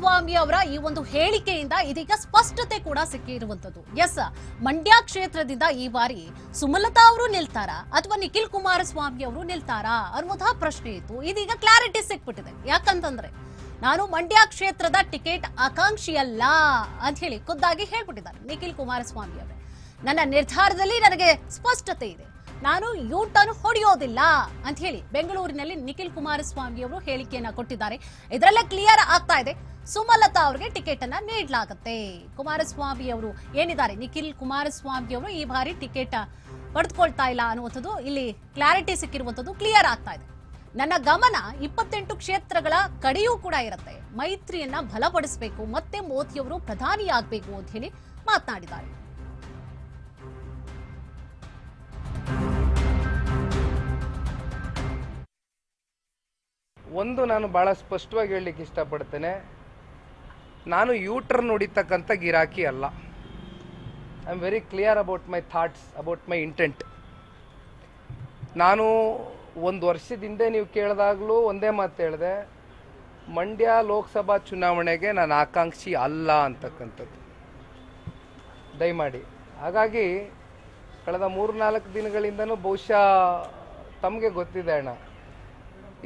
ಕುಮಾರಸ್ವಾಮಿ ಅವರ ಈ ಒಂದು ಹೇಳಿಕೆಯಿಂದ ಇದೀಗ ಸ್ಪಷ್ಟತೆ ಕೂಡ ಸಿಕ್ಕಿರುವಂತದ್ದು ಎಸ್, ಮಂಡ್ಯ ಕ್ಷೇತ್ರದಿಂದ ಈ ಬಾರಿ ಸುಮಲತಾ ಅವರು ನಿಲ್ತಾರಾ ಅಥವಾ ನಿಖಿಲ್ ಕುಮಾರಸ್ವಾಮಿ ಅವರು ನಿಲ್ತಾರಾ ಅನ್ನುವಂತಹ ಪ್ರಶ್ನೆ ಇತ್ತು. ಇದೀಗ ಕ್ಲಾರಿಟಿ ಸಿಕ್ಬಿಟ್ಟಿದೆ. ಯಾಕಂತಂದ್ರೆ, ನಾನು ಮಂಡ್ಯ ಕ್ಷೇತ್ರದ ಟಿಕೆಟ್ ಆಕಾಂಕ್ಷಿಯಲ್ಲ ಅಂತ ಹೇಳಿ ಖುದ್ದಾಗಿ ಹೇಳ್ಬಿಟ್ಟಿದ್ದಾರೆ ನಿಖಿಲ್ ಕುಮಾರಸ್ವಾಮಿ ಅವರೇ. ನನ್ನ ನಿರ್ಧಾರದಲ್ಲಿ ನನಗೆ ಸ್ಪಷ್ಟತೆ ಇದೆ. ನಾನು ಯೂಟರ್ನ್ ಹೊಡೆಯೋದಿಲ್ಲ ಅಂತ ಹೇಳಿ ಬೆಂಗಳೂರಿನಲ್ಲಿ ನಿಖಿಲ್ ಕುಮಾರಸ್ವಾಮಿ ಅವರು ಹೇಳಿಕೆಯನ್ನ ಕೊಟ್ಟಿದ್ದಾರೆ. ಇದರಲ್ಲೇ ಕ್ಲಿಯರ್ ಆಗ್ತಾ ಇದೆ. ಸುಮಲತಾ ಅವರಿಗೆ ಟಿಕೆಟ್ ಅನ್ನ ನೀಡಲಾಗುತ್ತೆ. ಕುಮಾರಸ್ವಾಮಿ ಅವರು ಏನಿದ್ದಾರೆ? ನಿಖಿಲ್ ಕುಮಾರಸ್ವಾಮಿ ಅವರು ಈ ಬಾರಿ ಟಿಕೆಟ್ ಪಡೆದುಕೊಳ್ತಾ ಇಲ್ಲ ಅನ್ನುವಂಥದ್ದು ಇಲ್ಲಿ ಕ್ಲಾರಿಟಿ ಸಿಕ್ಕಿರುವಂಥದ್ದು ಕ್ಲಿಯರ್ ಆಗ್ತಾ ಇದೆ. ನನ್ನ ಗಮನ ಇಪ್ಪತ್ತೆಂಟು ಕ್ಷೇತ್ರಗಳ ಕಡೆಯೂ ಕೂಡ ಇರುತ್ತೆ. ಮೈತ್ರಿಯನ್ನ ಬಲಪಡಿಸಬೇಕು, ಮತ್ತೆ ಮೋದಿಯವರು ಪ್ರಧಾನಿಯಾಗಬೇಕು ಅಂತ ಹೇಳಿ ಮಾತನಾಡಿದ್ದಾರೆ. ಒಂದು ನಾನು ಭಾಳ ಸ್ಪಷ್ಟವಾಗಿ ಹೇಳಲಿಕ್ಕೆ ಇಷ್ಟಪಡ್ತೇನೆ, ನಾನು ಯೂಟರ್ ಹೊಡಿತಕ್ಕಂಥ ಗಿರಾಕಿ ಅಲ್ಲ. I am very clear about my thoughts about my intent ನಾನು ಒಂದು ವರ್ಷದ ಹಿಂದೆ ನೀವು ಕೇಳಿದಾಗಲೂ ಒಂದೇ ಮಾತು ಹೇಳಿದೆ, ಮಂಡ್ಯ ಲೋಕಸಭಾ ಚುನಾವಣೆಗೆ ನಾನು ಆಕಾಂಕ್ಷಿ ಅಲ್ಲ ಅಂತಕ್ಕಂಥದ್ದು. ದಯಮಾಡಿ. ಹಾಗಾಗಿ, ಕಳೆದ ಮೂರು ನಾಲ್ಕು ದಿನಗಳಿಂದನೂ ಬಹುಶಃ ತಮಗೆ ಗೊತ್ತಿದೆ ಅಣ್ಣ.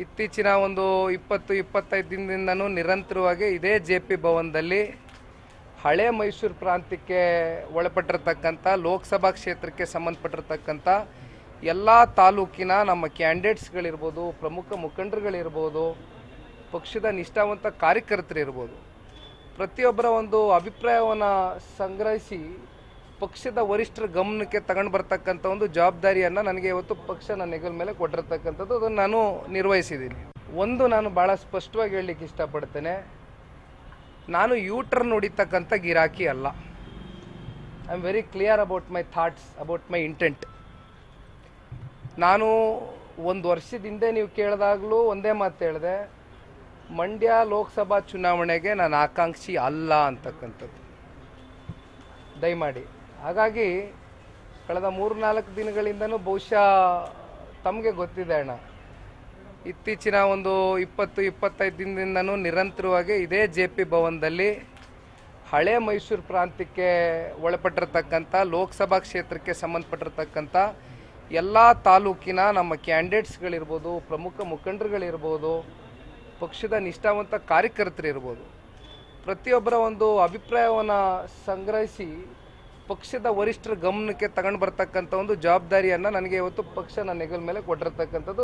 ಇತ್ತೀಚಿನ ಒಂದು ಇಪ್ಪತ್ತು, ಇಪ್ಪತ್ತೈದು ದಿನದಿಂದನೂ ನಿರಂತರವಾಗಿ ಇದೇ ಜೆ ಪಿ ಭವನದಲ್ಲಿ ಹಳೆ ಮೈಸೂರು ಪ್ರಾಂತ್ಯಕ್ಕೆ ಒಳಪಟ್ಟಿರತಕ್ಕಂಥ, ಲೋಕಸಭಾ ಕ್ಷೇತ್ರಕ್ಕೆ ಸಂಬಂಧಪಟ್ಟಿರತಕ್ಕಂಥ ಎಲ್ಲ ತಾಲೂಕಿನ ನಮ್ಮ ಕ್ಯಾಂಡಿಡೇಟ್ಸ್ಗಳಿರ್ಬೋದು, ಪ್ರಮುಖ ಮುಖಂಡರುಗಳಿರ್ಬೋದು, ಪಕ್ಷದ ನಿಷ್ಠಾವಂತ ಕಾರ್ಯಕರ್ತರಿರ್ಬೋದು, ಪ್ರತಿಯೊಬ್ಬರ ಒಂದು ಅಭಿಪ್ರಾಯವನ್ನು ಸಂಗ್ರಹಿಸಿ ಪಕ್ಷದ ವರಿಷ್ಠರ ಗಮನಕ್ಕೆ ತಗೊಂಡು ಬರ್ತಕ್ಕಂಥ ಒಂದು ಜವಾಬ್ದಾರಿಯನ್ನು ನನಗೆ ಇವತ್ತು ಪಕ್ಷ ನನ್ನ ಹೆಗಲ ಮೇಲೆ ಕೊಟ್ಟಿರ್ತಕ್ಕಂಥದ್ದು ಅದನ್ನು ನಾನು ನಿರ್ವಹಿಸಿದ್ದೀನಿ. ಒಂದು ನಾನು ಭಾಳ ಸ್ಪಷ್ಟವಾಗಿ ಹೇಳಲಿಕ್ಕೆ ಇಷ್ಟಪಡ್ತೇನೆ, ನಾನು ಯೂಟರ್ನ್ ಹೊಡಿತಕ್ಕಂಥ ಗಿರಾಕಿ ಅಲ್ಲ. I am very clear about my thoughts about my intent ನಾನು ಒಂದು ವರ್ಷದ ಹಿಂದೆ ನೀವು ಕೇಳಿದಾಗಲೂ ಒಂದೇ ಮಾತು ಹೇಳಿದೆ, ಮಂಡ್ಯ ಲೋಕಸಭಾ ಚುನಾವಣೆಗೆ ನಾನು ಆಕಾಂಕ್ಷಿ ಅಲ್ಲ ಅಂತಕ್ಕಂಥದ್ದು. ದಯಮಾಡಿ. ಹಾಗಾಗಿ ಕಳೆದ ಮೂರು ನಾಲ್ಕು ದಿನಗಳಿಂದನೂ ಬಹುಶಃ ತಮಗೆ ಗೊತ್ತಿದೆ ಅಣ್ಣ. ಇತ್ತೀಚಿನ ಒಂದು ಇಪ್ಪತ್ತು, ಇಪ್ಪತ್ತೈದು ದಿನದಿಂದನೂ ನಿರಂತರವಾಗಿ ಇದೇ ಜೆ ಪಿ ಭವನದಲ್ಲಿ ಹಳೆ ಮೈಸೂರು ಪ್ರಾಂತ್ಯಕ್ಕೆ ಒಳಪಟ್ಟಿರ್ತಕ್ಕಂಥ, ಲೋಕಸಭಾ ಕ್ಷೇತ್ರಕ್ಕೆ ಸಂಬಂಧಪಟ್ಟಿರ್ತಕ್ಕಂಥ ಎಲ್ಲ ತಾಲೂಕಿನ ನಮ್ಮ ಕ್ಯಾಂಡಿಡೇಟ್ಸ್ಗಳಿರ್ಬೋದು, ಪ್ರಮುಖ ಮುಖಂಡರುಗಳಿರ್ಬೋದು, ಪಕ್ಷದ ನಿಷ್ಠಾವಂತ ಕಾರ್ಯಕರ್ತರಿರ್ಬೋದು. ಪ್ರತಿಯೊಬ್ಬರ ಒಂದು ಅಭಿಪ್ರಾಯವನ್ನು ಸಂಗ್ರಹಿಸಿ ಪಕ್ಷದ ವರಿಷ್ಠರ ಗಮನಕ್ಕೆ ತಗೊಂಡು ಬರ್ತಕ್ಕಂಥ ಒಂದು ಜವಾಬ್ದಾರಿಯನ್ನು ನನಗೆ ಇವತ್ತು ಪಕ್ಷ ನನ್ನ ಹೆಗಲ ಮೇಲೆ ಕೊಟ್ಟಿರ್ತಕ್ಕಂಥದ್ದು.